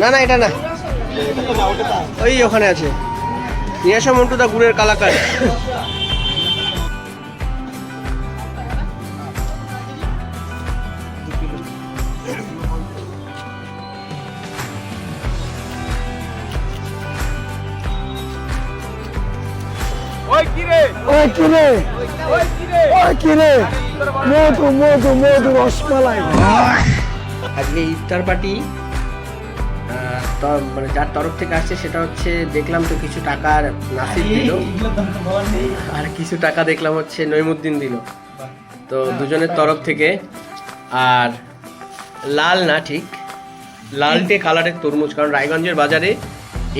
না না এটা না। ওই ওখানে আছে। নিয়ে আসো মন্টু দা গুড়ের কালাকার। ওই কিরে ওই কিরে ওই কিরে ওই মধু মধু মধু রসমালাই। আজকে ইফতার পার্টি। মানে যার তরফ থেকে আসছে সেটা হচ্ছে দেখলাম তো কিছু টাকার নাসির দিল। আর কিছু টাকা দেখলাম হচ্ছে নইমুদ্দিন দিল। তো দুজনের তরফ থেকে। আর লাল না ঠিক। লালটে কালারের তরমুজ কারণ রায়গঞ্জের বাজারে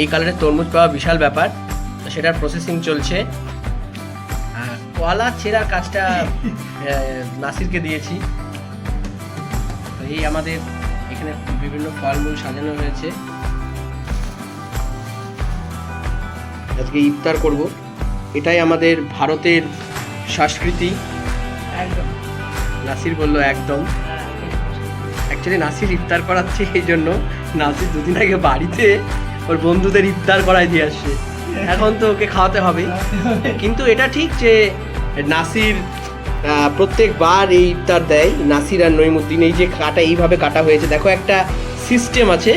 এই কালারের তরমুজ পাওয়া বিশাল ব্যাপার। তো সেটার প্রসেসিং চলছে। কলা ছেঁড়ার কাজটা নাসিরকে দিয়েছি। তো এই আমাদের এখানে বিভিন্ন ফলমূল সাজানো হয়েছে। আজকে ইফতার করব। এটাই আমাদের ভারতের সংস্কৃতি। একদম। নাসির বলল একদম। অ্যাকচুয়ালি নাসির ইফতার করাচ্ছে এই জন্য। নাসির দুদিন আগে বাড়িতে ওর বন্ধুদের ইফতার করাই দিয়ে আসছে। এখন তো ওকে খাওয়াতে হবে কিন্তু এটা ঠিক যে নাসির প্রত্যেকবার এই ইফতার দেয়, নাসির আর নইমুদ্দিন এই যে কাটা, এইভাবে কাটা হয়েছে। দেখো একটা সিস্টেম আছে,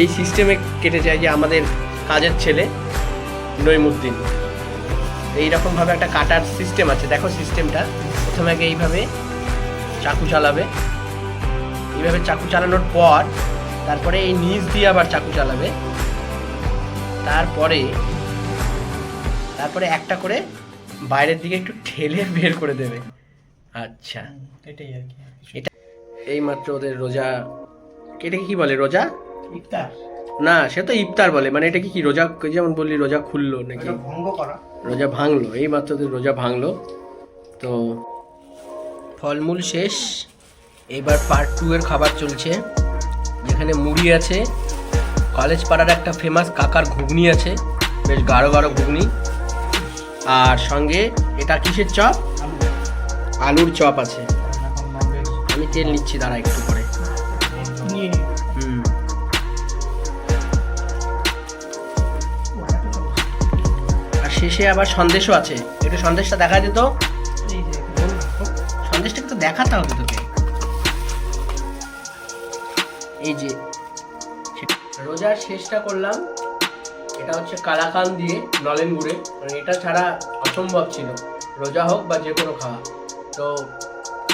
এই সিস্টেমে কেটে যায় যে আমাদের কাজের ছেলে নইমুদ্দিন এইরকমভাবে একটা কাটার সিস্টেম আছে। দেখো সিস্টেমটা প্রথমে আগে এইভাবে চাকু চালাবে। এইভাবে চাকু চালানোর পর, তারপরে এই নিচ দিয়ে আবার চাকু চালাবে। তারপরে তারপরে একটা করে বাইরের দিকে একটু ঠেলে বের করে দেবে। আচ্ছা। এটাই আর কি। এটা এই মাত্র ওদের রোজা এটাকে কি বলে রোজা? ইফতার। না সে তো ইফতার বলে মানে এটা কি কি রোজা যেমন বললি রোজা খুললো নাকি? ভঙ্গ করা। রোজা ভাঙলো এই মাত্র ওদের রোজা ভাঙলো। তো ফলমূল শেষ। এবার পার্ট টু এর খাবার চলছে যেখানে মুড়ি আছে। কলেজ পাড়ার একটা ফেমাস কাকার ঘুগনি আছে বেশ গাঢ় গাঢ় ঘুগনি। আর সঙ্গে এটা কিসের চপ? আলুর চপ আছে। আমি তেল নিচ্ছি দাঁড়া একটু হুম। আর শেষে আবার সন্দেশও আছে। একটু সন্দেশটা দেখা যে সন্দেশটা একটু দেখাতে হবে তোকে। এই যে রোজার শেষটা করলাম। এটা হচ্ছে কালাকান দিয়ে নলেন গুড়ে। মানে এটা ছাড়া অসম্ভব ছিল। রোজা হোক বা যে কোনো খাওয়া। তো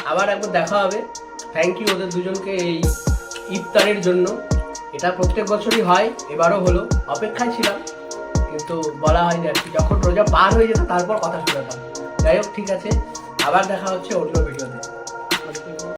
আবার একবার দেখা হবে। থ্যাংক ইউ ওদের দুজনকে এই ইফতারের জন্য। এটা প্রত্যেক বছরই হয়, এবারও হলো। অপেক্ষায় ছিলাম, কিন্তু বলা হয়নি আর কি। যখন রোজা পার হয়ে যেত, তারপর কথা শোনাতাম। যাই হোক, ঠিক আছে। আবার দেখা হচ্ছে অন্য ভিডিওতে।